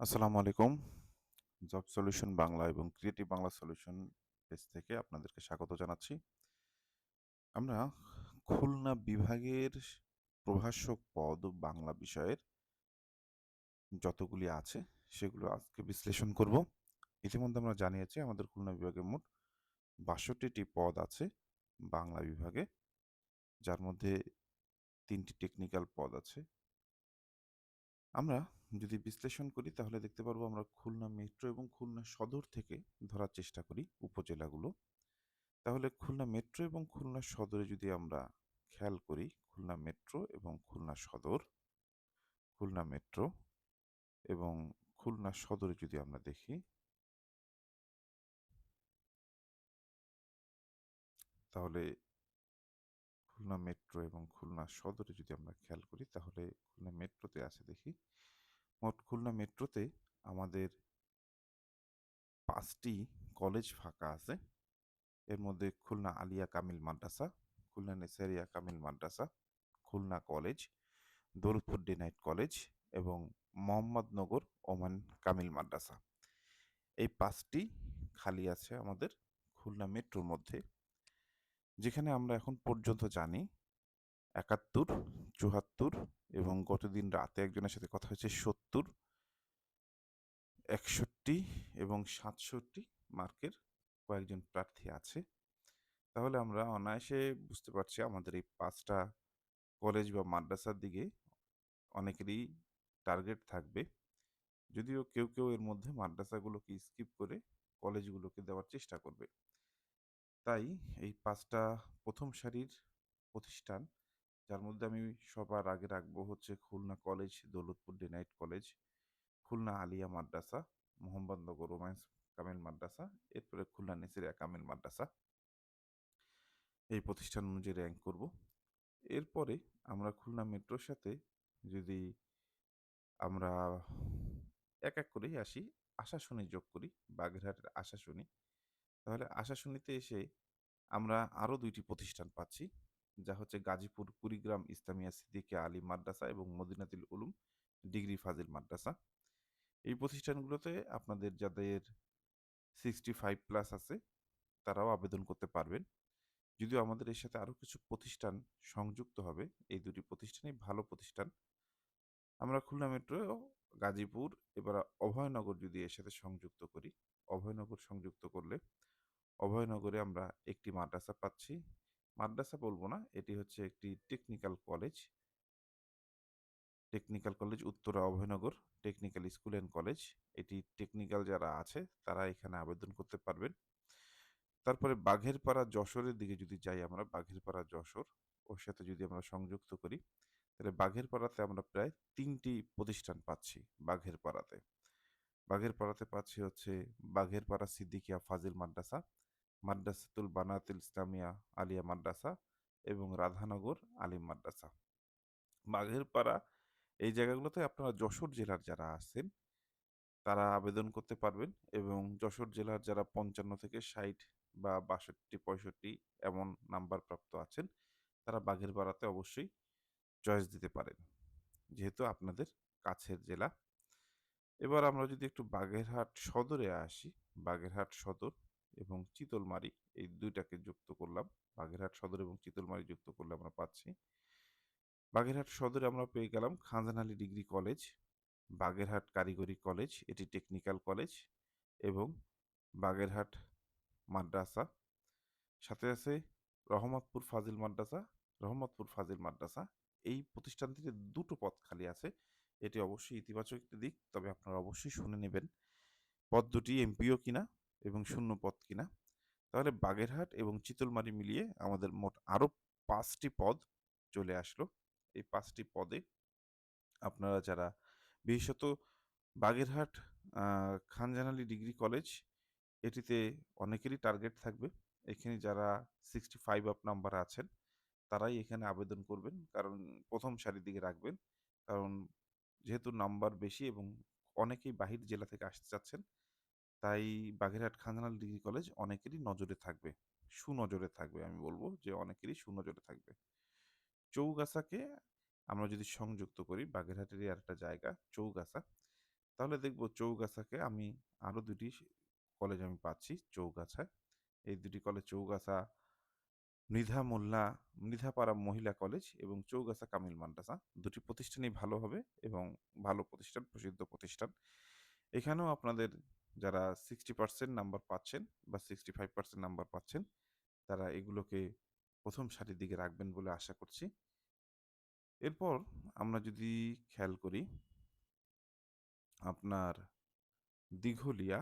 আসসালামু আলাইকুম। Job solution Bangla এবং ক্রিয়েটিভ বাংলা সলিউশন পেজ থেকে আপনাদেরকে স্বাগত জানাচ্ছি। আমরা খুলনা বিভাগের প্রভাষক পদ বাংলা বিষয়ের যতগুলি আছে সেগুলো আজকে বিশ্লেষণ করব। ইতিমধ্যে আমরা জানিয়েছি আমাদের খুলনা বিভাগে মোট বাষট্টিটি পদ আছে বাংলা বিভাগে, যার মধ্যে তিনটি টেকনিক্যাল পদ আছে। আমরা যদি বিশ্লেষণ করি, তাহলে দেখতে পারব আমরা খুলনা মেট্রো এবং খুলনা সদর থেকে ধরার চেষ্টা করি উপজেলাগুলো। তাহলে খুলনা মেট্রো এবং খুলনা সদরে যদি আমরা খেয়াল করি, খুলনা মেট্রো এবং খুলনা সদর, খুলনা মেট্রো এবং খুলনা সদরে যদি আমরা দেখি, তাহলে খুলনা মেট্রো এবং খুলনা সদরে যদি আমরা খেয়াল করি, তাহলে খুলনা মেট্রোতে আছে দেখি মোট খুলনা মেট্রোতে আমাদের পাঁচটি কলেজ ফাঁকা আছে। এর মধ্যে Khulna Alia Kamil Madrasa, Khulna Nesaria Kamil Madrasa, Khulna college, Daulatpur day night college এবং মোহাম্মদনগর ওমান কামিল মাদ্রাসা। এই পাঁচটি খালি আছে আমাদের খুলনা মেট্রোর মধ্যে। যেখানে আমরা এখন পর্যন্ত জানি একাত্তর, চুয়াত্তর এবং গতদিন রাতে একজনের সাথে কথা হয়েছে সত্তর, একষট্টি এবং সাতষট্টি মার্কের কয়েকজন প্রার্থী আছে। তাহলে আমরা অনায়াসে বুঝতে পারছি আমাদের এই পাঁচটা কলেজ বা মাদ্রাসার দিকে অনেকেরই টার্গেট থাকবে। যদিও কেউ কেউ এর মধ্যে মাদ্রাসাগুলোকে স্কিপ করে কলেজগুলোকে দেওয়ার চেষ্টা করবে। তাই এই পাঁচটা প্রথম সারির প্রতিষ্ঠান যার মধ্যে আমি সবার আগে রাখব হচ্ছে Khulna college, Daulatpur day night college, Khulna Alia মাদ্রাসা মোহাম্মদনগর রোমান্স কামিল মাদ্রাসা, এরপরে খুলনা নেসিরিয়া কামিল মাদ্রাসা। এই প্রতিষ্ঠান অনুযায়ী র্যাঙ্ক করব। এরপরে আমরা খুলনা মেট্রোর সাথে যদি আমরা এক এক করেই আসি আশাশুনি যোগ করি, বাগেরহাটের আশাশুনি তাহলে আশাশুনিতে এসে আমরা আরও দুইটি প্রতিষ্ঠান পাচ্ছি। যা হচ্ছে গাজীপুর, কুড়িগ্রাম, ইসলামিয়া সিদ্দিকিয়া আলী মাদ্রাসা এবং মদিনাতুল উলুম ডিগ্রি ফাজিল মাদ্রাসা। এই প্রতিষ্ঠানগুলোতে আপনাদের যাদের সিক্সটি ফাইভ প্লাস আছে, তারাও আবেদন করতে পারবেন। যদিও আমাদের এর সাথে আরও কিছু প্রতিষ্ঠান সংযুক্ত হবে, এই দুটি প্রতিষ্ঠানই ভালো প্রতিষ্ঠান। আমরা খুলনা মেট্রো গাজীপুর, এবার অভয়নগর যদি এর সাথে সংযুক্ত করি, অভয়নগর সংযুক্ত করলে অভয়নগরে আমরা একটি মাদ্রাসা পাচ্ছি। মাদ্রাসা বলব না, এটি হচ্ছে একটি technical college technical college Uttara Abhaynagar technical school and college এটি টেকনিক্যাল যারা আছে, তারা এখানে আবেদন করতে পারবেন। তারপরে বাঘেরপাড়া যশোরের দিকে যদি যাই আমরা, বাঘেরপাড়া যশোর, ওর সাথে যদি আমরা সংযুক্ত করি, তাহলে বাঘেরপাড়াতে আমরা প্রায় তিনটি প্রতিষ্ঠান পাচ্ছি বাঘেরপাড়াতে। বাঘেরপাড়াতে পাচ্ছি হচ্ছে বাঘেরপাড়া সিদ্দিকিয়া ফাজিল মাদ্রাসা মাদ্রাসাতুল বানাতুল ইসলামিয়া আলিয়া মাদ্রাসা এবং রাধানগর আলিম মাদ্রাসা। বাঘেরপাড়া এই জায়গাগুলোতে আপনারা যশোর জেলার যারা আছেন, তারা আবেদন করতে পারবেন এবং যশোর জেলার যারা পঞ্চান্ন থেকে ষাট বা বাষট্টি, পঁয়ষট্টি এমন নাম্বার প্রাপ্ত আছেন, তারা বাঘেরপাড়াতে অবশ্যই চয়েস দিতে পারেন। যেহেতু আপনাদের কাছের জেলা। এবার আমরা যদি একটু বাগেরহাট সদরে আসি, বাগেরহাট সদর এবং চিতলমারি, এই দুইটাকে যুক্ত করলাম। বাগেরহাট সদর এবং চিতলমারি যুক্ত করলে আমরা পাচ্ছি। বাগেরহাট সদরে আমরা পেয়ে গেলাম খানজান ডিগ্রি কলেজ, বাগেরহাট কারিগরি কলেজ, এটি টেকনিক্যাল কলেজ এবং বাগেরহাট মাদ্রাসা। সাথে আছে রহমতপুর ফাজিল মাদ্রাসা, রহমতপুর ফাজিল মাদ্রাসা। এই প্রতিষ্ঠান থেকে দুটো পদ খালি আছে। এটি অবশ্যই ইতিবাচক একটি দিক, তবে আপনারা অবশ্যই শুনে নেবেন। পদ দুটি এমপিও কিনা এবং শূন্য পদ কিনা? তাহলে বাগেরহাট এবং চিতলমারি মিলিয়ে আমাদের মোট আরও পাঁচটি পদ চলে আসলো। এই পাঁচটি পদে আপনারা যারা বিশেষত বাগেরহাট খানজানালি ডিগ্রি কলেজ, এটিতে অনেকেরই টার্গেট থাকবে। এখানে যারা সিক্সটি ফাইভ আপ নাম্বার আছেন, তারাই এখানে আবেদন করবেন। কারণ প্রথম সারির দিকে রাখবেন। কারণ যেহেতু নাম্বার বেশি এবং অনেকেই বাহির জেলা থেকে আসতে চাচ্ছেন তাই বাগেরহাট খানজানাল ডিগ্রি কলেজ অনেকেরই নজরে থাকবে, সুনজরে থাকবে আমি বলব যে অনেকেরই সুনজরে থাকবে। চৌগাছাকে আমরা যদি সংযুক্ত করি, বাগেরহাটেরই আর একটা জায়গা চৌগাছা, তাহলে দেখব চৌগাছাকে আমি আরও দুটি কলেজ আমি পাচ্ছি চৌগাছায়। এই দুটি কলেজ চৌগাছা মৃধা মোল্লা মৃধাপাড়া মহিলা কলেজ এবং চৌগাছা কামিল মাদ্রাসা দুটি প্রতিষ্ঠানই ভালো হবে এবং ভালো প্রতিষ্ঠান, প্রসিদ্ধ প্রতিষ্ঠান। এখানেও আপনাদের যারা সিক্সটি পার্সেন্ট নাম্বার পাচ্ছেন বা সিক্সটি ফাইভ পার্সেন্ট নাম্বার পাচ্ছেন, তারা এগুলোকে প্রথম সারির দিকে রাখবেন বলে আশা করছি। এরপর আমরা যদি খেয়াল করি, আপনার দীঘলিয়া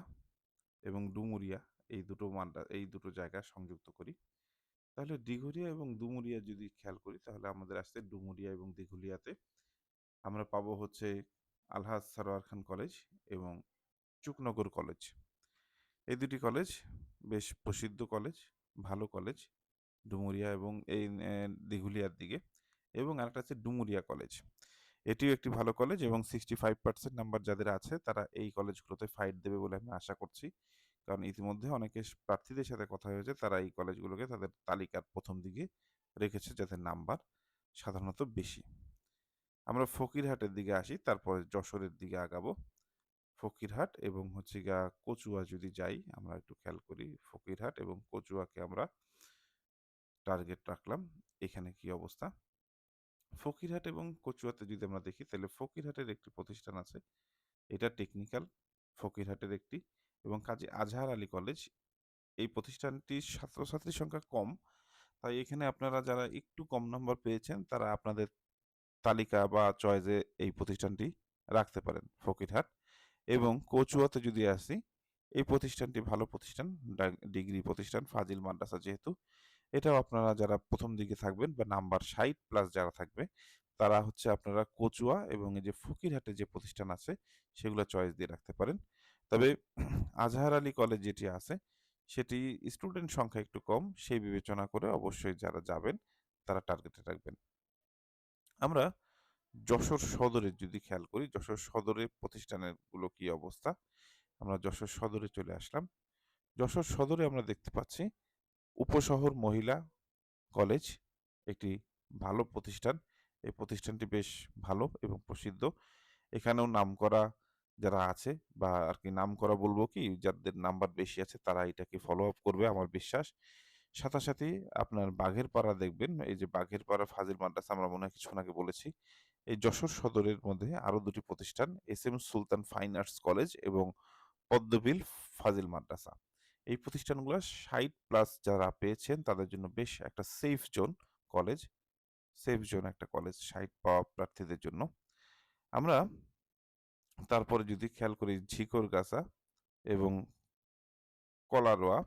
এবং ডুমুরিয়া এই দুটো মান্ডা এই দুটো জায়গা সংযুক্ত করি। তাহলে দিঘুরিয়া এবং ডুমুরিয়া যদি খেয়াল করি, তাহলে আমাদের আসছে ডুমুরিয়া এবং দিঘুলিয়াতে আমরা পাবো হচ্ছে আলহাজ সারোয়ার খান কলেজ এবং চুকনগর কলেজ। এই দুটি কলেজ বেশ প্রসিদ্ধ কলেজ, ভালো কলেজ, ডুমুরিয়া এবং এই দিঘুলিয়ার দিকে এবং আরেকটা আছে ডুমুরিয়া কলেজ। এটিও একটি ভালো কলেজ এবং সিক্সটি ফাইভ পার্সেন্ট নাম্বার যাদের আছে তারা এই কলেজগুলোতে ফাইট দেবে বলে আমি আশা করছি। কারণ ইতিমধ্যে অনেকে প্রার্থীদের সাথে কথা হয়েছে, তারা এই কলেজগুলোকে তাদের তালিকার প্রথম দিকে রেখেছে যাদের নাম্বার সাধারণত বেশি। আমরা ফকিরহাটের দিকে আসি, তারপরে যশোরের দিকে আগাবো। ফকিরহাট এবং হচ্ছে গা কচুয়া যদি যাই, আমরা একটু খেয়াল করি ফকিরহাট এবং কচুয়াকে আমরা টার্গেট রাখলাম। এখানে কি অবস্থা? ফকিরহাট এবং কচুয়াতে যদি আমরা দেখি, তাহলে ফকিরহাটের একটি প্রতিষ্ঠান আছে। এটা টেকনিক্যাল ফকিরহাটের একটি এবং কাজী আজহার আলী কলেজ এই প্রতিষ্ঠানটির ছাত্রছাত্রীর সংখ্যা কম। তাই এখানে আপনারা যারা একটু কম নম্বর পেয়েছেন, তারা আপনাদের তালিকা বা চয়েসে এই প্রতিষ্ঠানটি রাখতে পারেন, ফকিরহাট। এবং কচুয়াতে যদি আসি, এই প্রতিষ্ঠানটি ভালো প্রতিষ্ঠান ডিগ্রি প্রতিষ্ঠান, ফাজিল মাদ্রাসা যেহেতু, এটাও আপনারা যারা প্রথম দিকে থাকবেন বা নাম্বার ষাট প্লাস যারা থাকবে, তারা হচ্ছে আপনারা কচুয়া এবং এই যে ফকিরহাটে যে প্রতিষ্ঠান আছে, সেগুলো চয়েস দিয়ে রাখতে পারেন। তবে আজহার আলী কলেজ যেটি আছে, সেটি স্টুডেন্ট সংখ্যা একটু কম, সেই বিবেচনা করে অবশ্যই যারা যাবেন, তারা টার্গেটে রাখবেন আমরা যশোর সদরের যদি খেয়াল করি, যশোর সদরের প্রতিষ্ঠানেরগুলো কি অবস্থা? আমরা যশোর সদরে চলে আসলাম। যশোর সদরে আমরা দেখতে পাচ্ছি উপশহর মহিলা কলেজ একটি ভালো প্রতিষ্ঠান। এই প্রতিষ্ঠানটি বেশ ভালো এবং প্রসিদ্ধ। এখানেও নাম করা যারা আছে বা আর কি নাম করা বলব কি, যাদের নাম্বার বেশি আছে তারা এটাকে ফলো আপ করবে আমার বিশ্বাস। সাথে আপনার বাঘের পাড়া দেখবেন। এই যে বাঘের পাড়া ফাজিল মাদ্রাসা আমরা মনে হয় আগে বলেছি। এই যশোর সদরের মধ্যে আরও দুটি প্রতিষ্ঠান, S M Sultan fine arts college এবং পদ্মবিল ফাজিল মাদ্রাসা। এই প্রতিষ্ঠানগুলো ষাট প্লাস যারা পেয়েছেন, তাদের জন্য বেশ একটা safe zone college safe zone একটা কলেজ ষাট পাওয়া প্রার্থীদের জন্য। আমরা তারপরে যদি খেয়াল করি ঝিকরগাছা এবং কলারোয়া,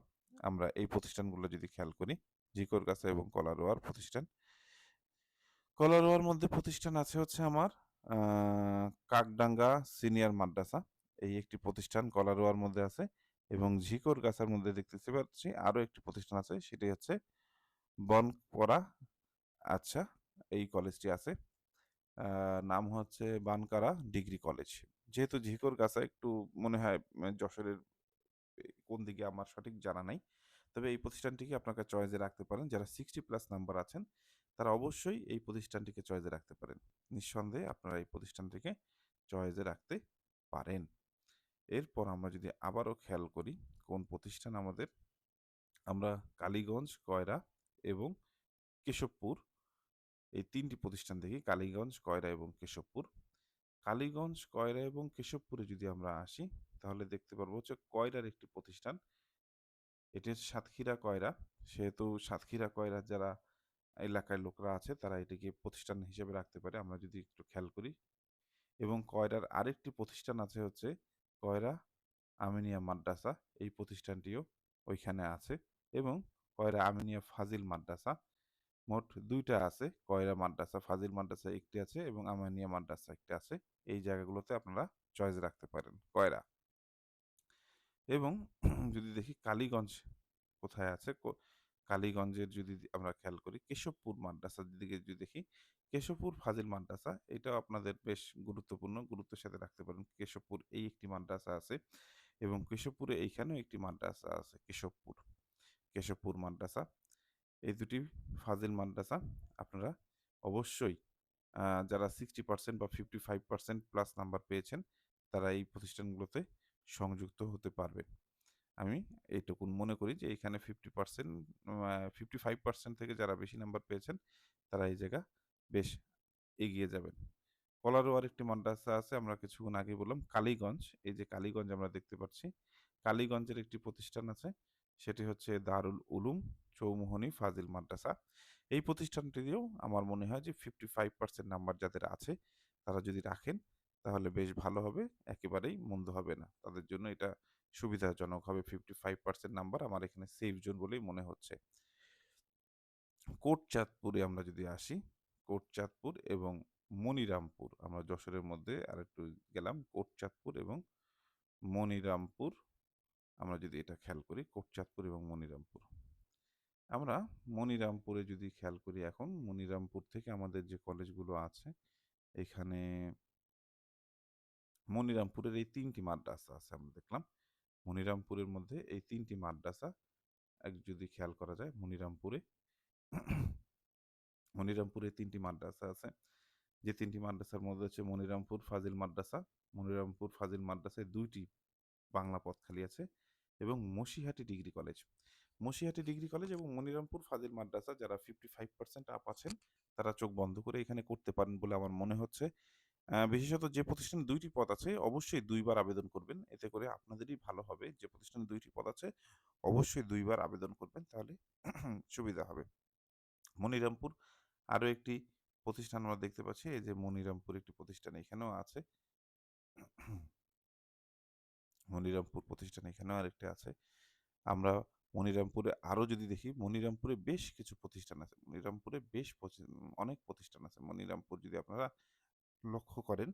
আমরা এই প্রতিষ্ঠানগুলো যদি খেয়াল করি, ঝিকরগাছা এবং কলারোয়ার প্রতিষ্ঠান কলারোয়ার মধ্যে প্রতিষ্ঠান আছে হচ্ছে আমার কাকডাঙ্গা সিনিয়র মাদ্রাসা। এই একটি প্রতিষ্ঠান কলারোয়ার মধ্যে আছে এবং ঝিকর গাছার মধ্যে দেখতেছি পাচ্ছি আরও একটি প্রতিষ্ঠান আছে সেটি হচ্ছে বনপরা আচ্ছা এই কলেজটি আছে। নাম হচ্ছে বানকারা ডিগ্রি কলেজ। যেহেতু ঝিকর গাছা একটু মনে হয় যশোরের কোন দিকে আমার সঠিক জানা নাই। তবে এই প্রতিষ্ঠানটিকে আপনাকে চয়েসে রাখতে পারেন। যারা সিক্সটি প্লাস নাম্বার আছেন তারা অবশ্যই এই প্রতিষ্ঠানটিকে চয়েজে রাখতে পারেন। নিঃসন্দেহে আপনারা এই প্রতিষ্ঠানটিকে চয়েসে রাখতে পারেন। এরপর আমরা যদি আবারও খেয়াল করি, কোন প্রতিষ্ঠান আমাদের? আমরা কালীগঞ্জ, কয়রা এবং কেশবপুর, এই তিনটি প্রতিষ্ঠান দেখি, কালীগঞ্জ, কয়রা এবং কেশবপুর। কালীগঞ্জ, কয়রা এবং কেশবপুরে যদি আমরা আসি, তাহলে দেখতে পারব হচ্ছে কয়রার একটি প্রতিষ্ঠান। এটি সাতক্ষীরা কয়রা। সেহেতু সাতক্ষীরা কয়রা যারা এলাকায় লোকরা আছে, তারা এটিকে প্রতিষ্ঠান হিসেবে রাখতে পারে। আমরা যদি একটু খেয়াল করি। এবং কয়রার আরেকটি প্রতিষ্ঠান আছে হচ্ছে কয়রা আমিনিয়া মাদ্রাসা। এই প্রতিষ্ঠানটিও ওইখানে আছে। এবং কয়রা আমিনিয়া ফাজিল মাদ্রাসা। মোট দুইটা আছে, কয়রা মাদ্রাসা। ফাজিল মাদ্রাসা একটি আছে এবং আমিনিয়া মাদ্রাসা একটি আছে। এই জায়গাগুলোতে আপনারা চয়েস রাখতে পারেন, কয়রা। এবং যদি দেখি কালীগঞ্জ কোথায় আছে কালীগঞ্জের যদি আমরা খেয়াল করি, কেশবপুর মাদ্রাসার দিকে যদি দেখি, কেশবপুর ফাজিল মাদ্রাসা, এটাও আপনাদের বেশ গুরুত্বপূর্ণ, গুরুত্বের সাথে রাখতে পারেন। কেশবপুর এই একটি মাদ্রাসা আছে এবং কেশবপুরে এইখানেও একটি মাদ্রাসা আছে, কেশবপুর। কেশবপুর মাদ্রাসা, এই দুটি ফাজিল মাদ্রাসা আপনারা অবশ্যই যারা সিক্সটি পার্সেন্ট বা fifty five percent plus number পেয়েছেন, তারা এই প্রতিষ্ঠানগুলোতে সংযুক্ত হতে পারবেন। আমি এইটুকুন মনে করি যে, এখানে fifty percent fifty five percent থেকে যারা বেশি নাম্বার পেয়েছেন, তারা এই জায়গা বেশ এগিয়ে যাবেন। কলারও আরেকটি মাদ্রাসা আছে, আমরা কিছুক্ষণ আগে বললাম, কালীগঞ্জ। এই যে কালীগঞ্জ আমরা দেখতে পাচ্ছি, কালীগঞ্জের একটি প্রতিষ্ঠান আছে, সেটি হচ্ছে দারুল উলুম চৌমোহনী ফাজিল মাদ্রাসা। এই প্রতিষ্ঠানটিতেও আমার মনে হয় যে ফিফটি ফাইভ পার্সেন্ট নাম্বার যাদের আছে, তারা যদি রাখেন, তাহলে বেশ ভালো হবে, একেবারেই মন্দ হবে না। তাদের জন্য এটা সুবিধাজনক হবে। ফিফটি ফাইভ পার্সেন্ট নাম্বার আমার এখানে সেফ জোন বলেই মনে হচ্ছে। কোটচাঁদপুরে আমরা যদি আসি, কোটচাঁদপুর এবং মনিরামপুর, আমরা যশোরের মধ্যে আরেকটু গেলাম, কোটচাঁদপুর এবং মনিরামপুর, আমরা যদি এটা খেয়াল করি, কোটচাঁদপুর এবং মনিরামপুর। আমরা মনিরামপুরে যদি খেয়াল করি এখন, মনিরামপুর থেকে আমাদের যে কলেজগুলো আছে, এখানে মনিরামপুরের এই তিনটি মাদ্রাসা আছে, আমরা দেখলাম। মনিরামপুরের মধ্যে এই তিনটি মাদ্রাসা, এক যদি খেয়াল করা যায়, মনিরামপুরে মনিরামপুরে তিনটি মাদ্রাসা আছে। যে তিনটি মাদ্রাসার মধ্যে হচ্ছে মনিরামপুর ফাজিল মাদ্রাসা, মনিরামপুর ফাজিল মাদ্রাসায় দুইটি বাংলা পদ খালি আছে এবং Masihati degree college. Masihati degree college এবং মনিরামপুর ফাজিল মাদ্রাসা যারা ফিফটি ফাইভ পার্সেন্ট আপ আছেন, তারা চোখ বন্ধ করে এখানে করতে পারেন বলে আমার মনে হচ্ছে। বিশেষত যে প্রতিষ্ঠানে দুইটি পদ আছে, অবশ্যই দুইবার আবেদন করবেন। এতে করে আপনাদেরই ভালো হবে। যে প্রতিষ্ঠানে দুইটি পদ আছে, অবশ্যই দুইবার আবেদন করবেন, তাহলে সুবিধা হবে। মনিরামপুর আরও একটি প্রতিষ্ঠান আমরা দেখতে পাচ্ছি। এই যে মনিরামপুর একটি প্রতিষ্ঠান এখানেও আছে। মনিরামপুর প্রতিষ্ঠান এখানেও আরেকটি আছে। আমরা মনিরামপুরে আরও যদি দেখি, মনিরামপুরে বেশ কিছু প্রতিষ্ঠান আছে। মনিরামপুরে বেশ অনেক প্রতিষ্ঠান আছে। মনিরামপুর যদি আপনারা লক্ষ্য করেন,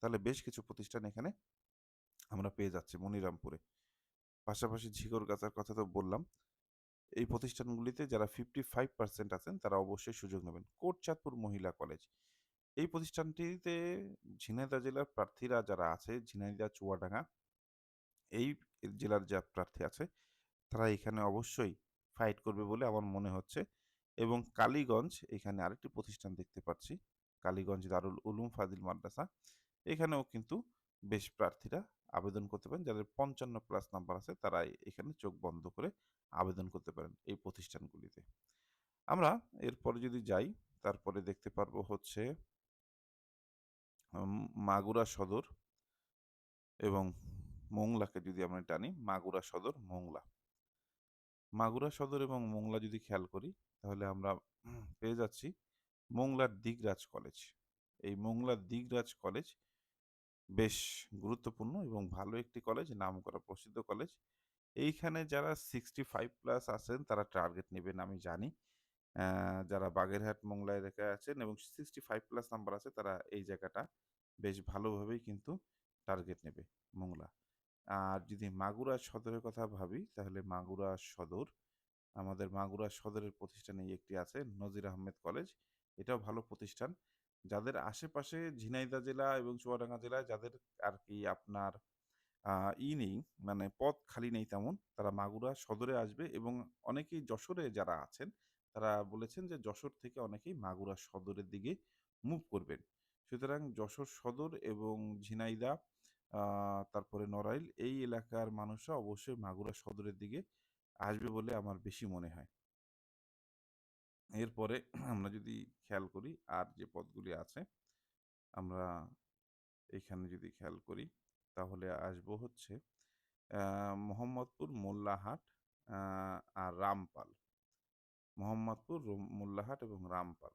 তাহলে বেশ কিছু প্রতিষ্ঠান এখানে আমরা পেয়ে যাচ্ছি মনিরামপুরে। পাশাপাশি ঝিকর গাছার কথা তো বললাম, এই প্রতিষ্ঠানগুলিতে যারা ফিফটি ফাইভ পার্সেন্ট আছেন, তারা অবশ্যই সুযোগ নেবেন। কোটচাঁদপুর মহিলা কলেজ, এই প্রতিষ্ঠানটিতে ঝিনাইদা জেলার প্রার্থীরা যারা আছে, ঝিনাইদহ, চুয়াডাঙ্গা, এই জেলার যা প্রার্থী আছে, তারা এখানে অবশ্যই ফাইট করবে বলে আমার মনে হচ্ছে এবং কালীগঞ্জ এখানে আরেকটি প্রতিষ্ঠান দেখতে পাচ্ছি। কালীগঞ্জ দারুল উলুম ফাজিল মাদ্রাসা। এখানেও কিন্তু বেশ প্রার্থীরা আবেদন করতে পারেন। যাদের পঞ্চান্ন প্লাস নাম্বার আছে তারা এখানে চোখ বন্ধ করে আবেদন করতে পারেন এই প্রতিষ্ঠানগুলিতে। আমরা এরপরে যদি যাই, তারপরে দেখতে পারব হচ্ছে মাগুরা সদর এবং মোংলাকে যদি আমরা টানি, মাগুরা সদর, মোংলা। মাগুরা সদর এবং মোংলা যদি খেয়াল করি, তাহলে আমরা পেয়ে যাচ্ছি মোংলার দিগরাজ কলেজ। এই মোংলার দিগরাজ কলেজ বেশ গুরুত্বপূর্ণ এবং ভালো একটি কলেজ, নাম করা প্রসিদ্ধ কলেজ। এইখানে যারা সিক্সটি ফাইভ প্লাস আছেন, তারা টার্গেট নেবেন, আমি জানি। যারা বাগেরহাট মোংলা এলাকায় আছেন এবং সিক্সটি ফাইভ প্লাস নাম্বার আছে, তারা এই জায়গাটা বেশ ভালোভাবেই কিন্তু টার্গেট নেবে মোংলা। আর যদি মাগুরা সদরের কথা ভাবি, তাহলে মাগুরা সদর, আমাদের মাগুরা সদরের প্রতিষ্ঠানে একটি আছে নজির আহমেদ কলেজ। এটাও ভালো প্রতিষ্ঠান। যাদের আশেপাশে ঝিনাইদা জেলা এবং চুয়াডাঙ্গা জেলায় যাদের আর কি আপনার ই নেই মানে পথ খালি নেই তেমন, তারা মাগুরা সদরে আসবে এবং অনেকেই যশোরে যারা আছেন, তারা বলেছেন যে যশোর থেকে অনেকেই মাগুরা সদরের দিকে মুভ করবেন। সুতরাং যশোর সদর এবং ঝিনাইদা তারপরে নড়াইল এই এলাকার মানুষরা অবশ্যই মাগুরা সদরের দিকে আসবে বলে আমার বেশি মনে হয়। এরপরে আমরা যদি খেয়াল করি, আর যে পদগুলি আছে, আমরা এখানে যদি খেয়াল করি, তাহলে আসব হচ্ছে মোহাম্মদপুর মোল্লাহাট আর রামপাল। মোহাম্মদপুর মোল্লাহাট এবং রামপাল।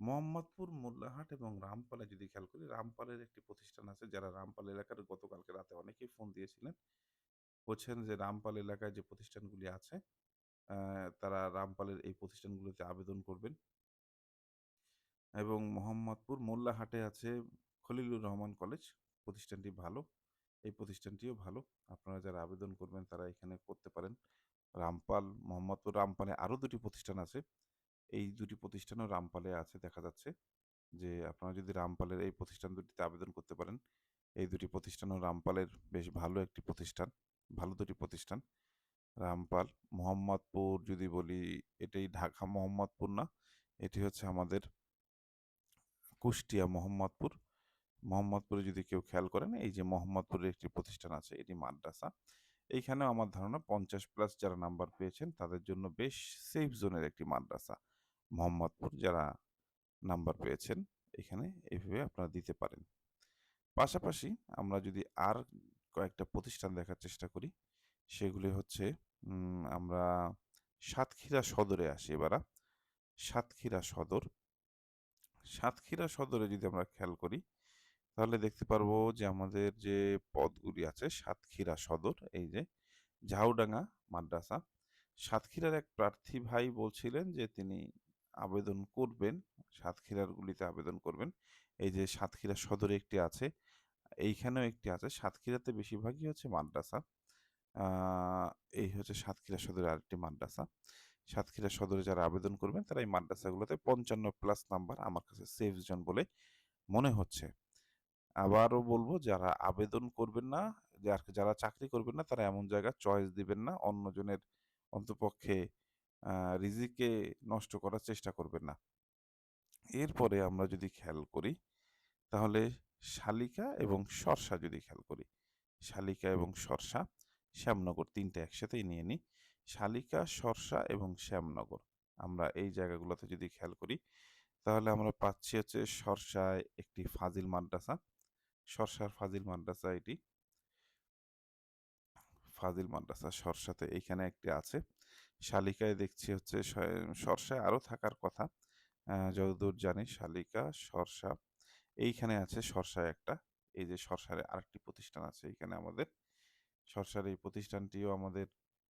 মোহাম্মদপুর, মোল্লাহাট এবং রামপালে যদি খেয়াল করি, রামপালের একটি প্রতিষ্ঠান আছে, যারা রামপাল এলাকার, গতকালকে রাতে অনেকেই ফোন দিয়েছিলেন। বলছেন যে, রামপাল এলাকায় যে প্রতিষ্ঠানগুলি আছে তারা রামপালের এই প্রতিষ্ঠানগুলোতে আবেদন করবেন। এবং মোহাম্মদপুর মোল্লাহাটে আছে খলিলুর রহমান কলেজ। প্রতিষ্ঠানটি ভালো। এই প্রতিষ্ঠানটিও ভালো। আপনারা যারা আবেদন করবেন তারা এখানে করতে পারেন। রামপাল, মোহাম্মদপুর রামপালে আরও দুটি প্রতিষ্ঠান আছে। এই দুটি প্রতিষ্ঠানও রামপালে আছে দেখা যাচ্ছে যে আপনারা যদি রামপালের এই প্রতিষ্ঠান দুটিতে আবেদন করতে পারেন, এই দুটি প্রতিষ্ঠানও রামপালের বেশ ভালো একটি প্রতিষ্ঠান, ভালো দুটি প্রতিষ্ঠান। রামপাল, মোহাম্মদপুর যদি বলি, এটাই ঢাকা মোহাম্মদপুর না, এটি হচ্ছে আমাদের কুষ্টিয়া মোহাম্মদপুর। মোহাম্মদপুরে যদি কেউ খেয়াল করেন, এই যে মোহাম্মদপুরের একটি প্রতিষ্ঠান আছে, এটি মাদ্রাসা। এইখানেও আমার ধারণা পঞ্চাশ প্লাস যারা নাম্বার পেয়েছেন, তাদের জন্য বেশ সেফ জোনের একটি মাদ্রাসা মোহাম্মদপুর, যারা নাম্বার পেয়েছেন, এখানে এইভাবে আপনারা দিতে পারেন। পাশাপাশি আমরা যদি আর কয়েকটা প্রতিষ্ঠান দেখার চেষ্টা করি সেগুলি হচ্ছে আমরা সাতক্ষীরা সদরে আসি এবারা সাতক্ষীরা সদর। সাতক্ষীরা সদরে যদি আমরা খেয়াল করি, তাহলে দেখতে পারব যে আমাদের যে পদগুলি আছে, সাতক্ষীরা সদর, এই যে ঝাউডাঙ্গা মাদ্রাসা, সাতক্ষীরার এক প্রার্থী ভাই বলছিলেন যে তিনি আবেদন করবেন সাতক্ষীরার গুলিতে আবেদন করবেন। এই যে সাতক্ষীরা সদরে একটি আছে, এইখানেও একটি আছে, সাতক্ষীরাতে বেশিরভাগই হচ্ছে মাদ্রাসা। এই হচ্ছে সাতক্ষীরা সদরের আরেকটি মাদ্রাসা। সাতক্ষীরা সদরে যারা আবেদন করবেন, তারা এই মাদ্রাসাগুলোতে পঞ্চান্ন প্লাস নাম্বার আমার কাছে সেফ জোন বলে মনে হচ্ছে। আবারও বলব, যারা আবেদন করবেন না, যার- চাকরি করবেন না, তারা এমন জায়গা চয়েস দিবেন না, অন্যজনের অন্তপক্ষে রিজিকে নষ্ট করার চেষ্টা করবেন না। এরপরে আমরা যদি খেয়াল করি, তাহলে শালিকা এবং সরসা যদি খেয়াল করি, শালিকা এবং সরসা শ্যামনগর। তিনটে একসাথেই নিয়ে নিই। শালিকা, সরসা এবং শ্যামনগর। আমরা এই জায়গাগুলোতে যদি খেয়াল করি, তাহলে আমরা পাচ্ছি হচ্ছে সরসায় একটি ফাজিল মাদ্রাসা। সরসার ফাজিল মাদ্রাসা এটি। ফাজিল মাদ্রাসা সরসাতে এইখানে একটি আছে। শালিকায় দেখছি হচ্ছে স- সরসায় আরও থাকার কথা। যতদূর জানি শালিকা, সরসা, এইখানে আছে সরসায় একটা। এই যে সরসারে আরেকটি প্রতিষ্ঠান আছে এইখানে আমাদের। সরসার এই প্রতিষ্ঠানটিও আমাদের,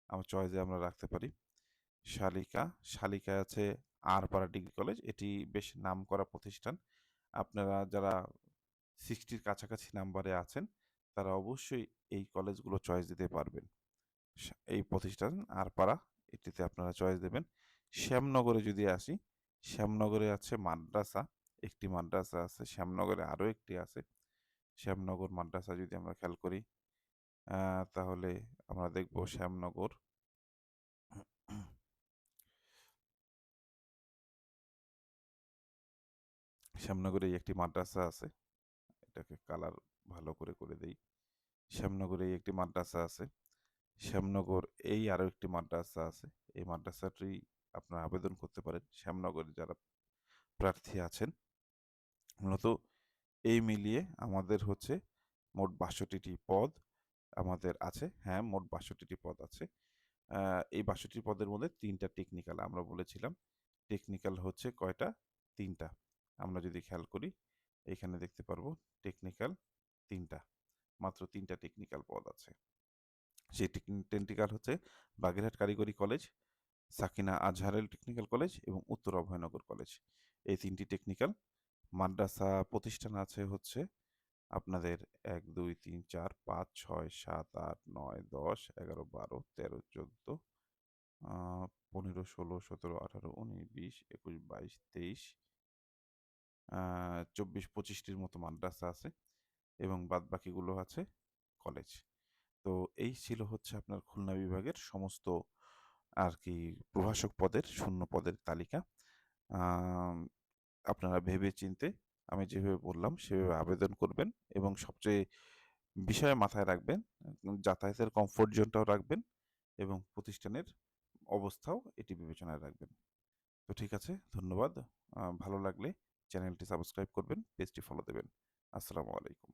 আমার চয়েসে আমরা রাখতে পারি। শালিকা, শালিকায় আছে আরপাড়া ডিগ্রি কলেজ। এটি বেশ নামকরা প্রতিষ্ঠান। আপনারা যারা সিক্সটির কাছাকাছি নাম্বারে আছেন, তারা অবশ্যই এই কলেজগুলো চয়েস দিতে পারবেন। এই প্রতিষ্ঠান আরপাড়া, এটিতে আপনারা চয়েস দেবেন। শ্যামনগরে যদি আসি, শ্যামনগরে আছে মাদ্রাসা, একটি মাদ্রাসা আছে, শ্যামনগরে আরও একটি আছে। শ্যামনগর মাদ্রাসা যদি আমরা খেয়াল করি তাহলে আমরা দেখব শ্যামনগর। শ্যামনগরে একটি মাদ্রাসা আছে। এটাকে কালার ভালো করে করে দেই। শ্যামনগরে একটি মাদ্রাসা আছে। শ্যামনগর এই আরও একটি মাদ্রাসা আছে। এই মাদ্রাসাটি আপনারা আবেদন করতে পারেন। শ্যামনগরে যারা প্রার্থী আছেন, মূলত এই মিলিয়ে আমাদের হচ্ছে মোট বাষট্টিটি পদ। আমাদের আছে। হ্যাঁ মোট বাষট্টিটি পদ আছে। এই বাষট্টি পদের মধ্যে তিনটা টেকনিক্যাল আমরা বলেছিলাম। টেকনিক্যাল হচ্ছে কয়টা? তিনটা। আমরা যদি খেয়াল করি, এখানে দেখতে পারব টেকনিক্যাল তিনটা। মাত্র তিনটা টেকনিক্যাল পদ আছে। সেই টেকনিক্যাল হচ্ছে বাগেরহাট কারিগরি কলেজ, সাকিনা আজহারেল টেকনিক্যাল কলেজ এবং উত্তর অভয়নগর কলেজ। এই তিনটি টেকনিক্যাল মাদ্রাসা প্রতিষ্ঠান আছে হচ্ছে আপনাদের এক, দুই, তিন, চার, পাঁচ, ছয়, সাত, আট, নয়, দশ, এগারো, বারো, তেরো, চোদ্দ পনেরো, ষোলো, সতেরো, আঠারো, উনিশ, বিশ, একুশ, বাইশ, তেইশ চব্বিশ, পঁচিশটির মতো মাদ্রাসা আছে এবং বাদ বাকিগুলো আছে কলেজ তো এই ছিল হচ্ছে আপনার খুলনা বিভাগের সমস্ত আর কি প্রভাষক পদের, শূন্য পদের তালিকা। আপনারা ভেবে চিনতে আমি যেভাবে বললাম, সেভাবে আবেদন করবেন এবং সবচেয়ে বিষয়ে মাথায় রাখবেন যাতায়াতের কমফোর্ট জোনটাও রাখবেন এবং প্রতিষ্ঠানের অবস্থাও এটি বিবেচনায় রাখবেন। তো ঠিক আছে, ধন্যবাদ। ভালো লাগলে চ্যানেলটি সাবস্ক্রাইব করবেন পেজটি ফলো দেবেন। আসসালামু আলাইকুম।